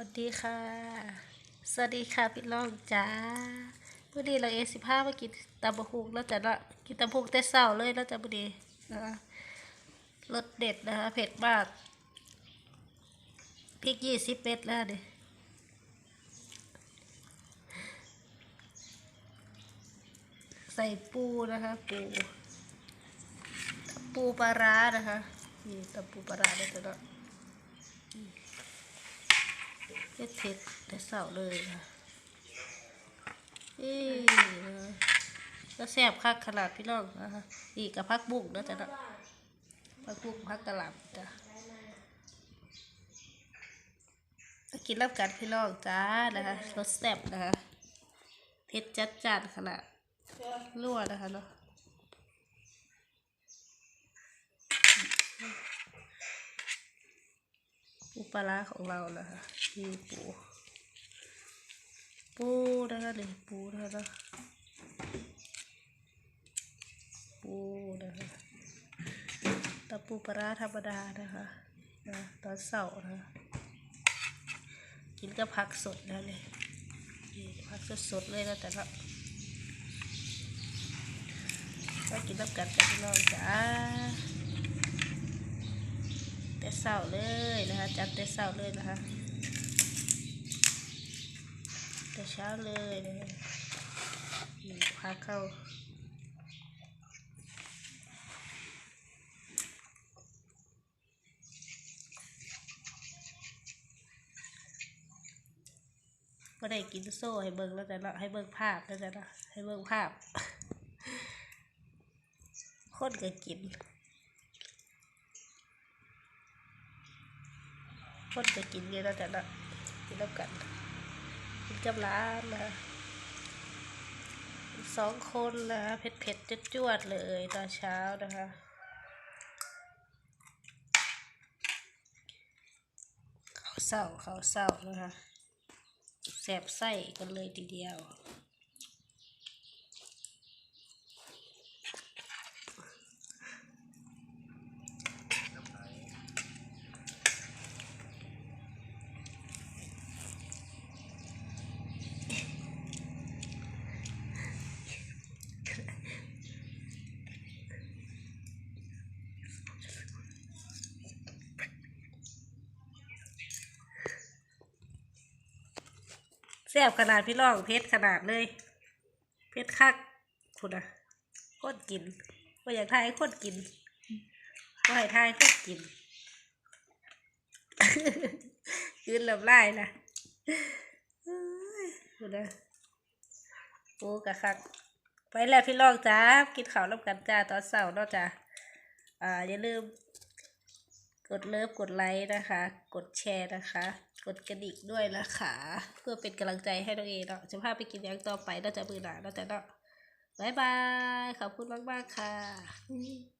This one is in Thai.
วัสดีค่ะ สวัสดีค่ะพี่น้องจ้าวันนี้เราเอสิบห้ามากินตำบะฮุกแล้วจะละกินตำบะฮุกแต่เช้าเลยแล้วจะบุดีนะคะรสเด็ดนะคะเผ็ดมากพริกยี่สิบเม็ดแล้วดิใส่ปูนะคะ ปูปูปลาร้านะคะนี่ตำปูปลาร้าได้จะละ เผ็ดเผ็ดแต่เสาเลยค่ะเอ๊ะแล้วแซ่บคักขนาดพี่น้องนะคะอีกกับพักบุ้งแล้วจ้ะนะพักบุ้งพักกะหล่ำจ้ะมากินรับกันพี่น้องจ้านะคะรสแซ่บนะคะเผ็ดจัดจ้านขนาดรั่วนะคะเนาะ ปูปลาของเรานะคะนี่ปูปูนะคะนี่ปูนะคะปูนะคะตะปูปลาธรรมดานะคะนะตอนเสาร์นะะกินกับผักสดนะเลยผักสดๆเลยนะแต่ละก็กินรับกันกับพี่น้องจ้า แต่เศร้าเลยนะคะจัดแต่เศร้าเลยนะคะแต่เช้าเลยนะคะพาเข้าก็ได้กินโซ่ให้เบิ่งแล้วแต่ละให้เบิ่งภาพแล้วแต่ละให้เบิ่งภาพคนก็กิน คนจะกินเยอะแล้วแต่ละกินแล้วกันกินกับร้านนะสองคนนะเผ็ดเผ็ดจจวดเลยตอนเช้านะคะเขาเศร้าเขาเศร้านะคะแสบไส้กันเลยทีเดียว แซ่บขนาดพี่น้องเพชรขนาดเลย เพชรคักคุณอะโคตรกินว่าอยากทายโคตรกินว่าให้ทายโคตรกินยืนลำลายนะเอ้ยคุณนะโอ้กะคัก ไปแล้วพี่น้องจ้ากินข้าวรับกันจ้าตอนเสาร์เนาะจ้าอ่าอย่าลืม กดเลิฟกดไลค์นะคะ กดแชร์นะคะ กดกระดิ่งด้วยนะคะ เพื่อเป็นกำลังใจให้น้องเอเนาะจะพาไปกินย่างต่อไปเราจะมือหนาเราจะเนาะบายบาย ขอบคุณมาก ๆ ค่ะ